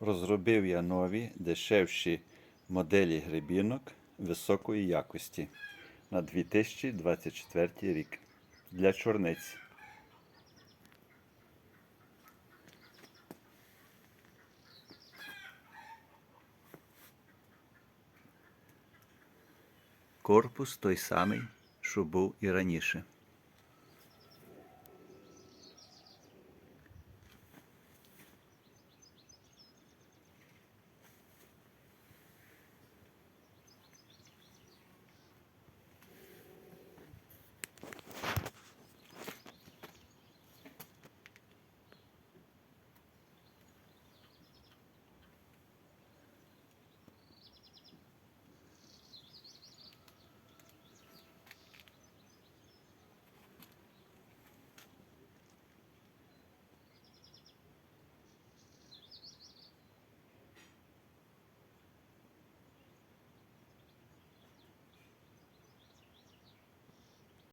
Розробив я нові дешевші моделі грибінок високої якості на 2024 рік для чорниць. Корпус той самий, що був і раніше.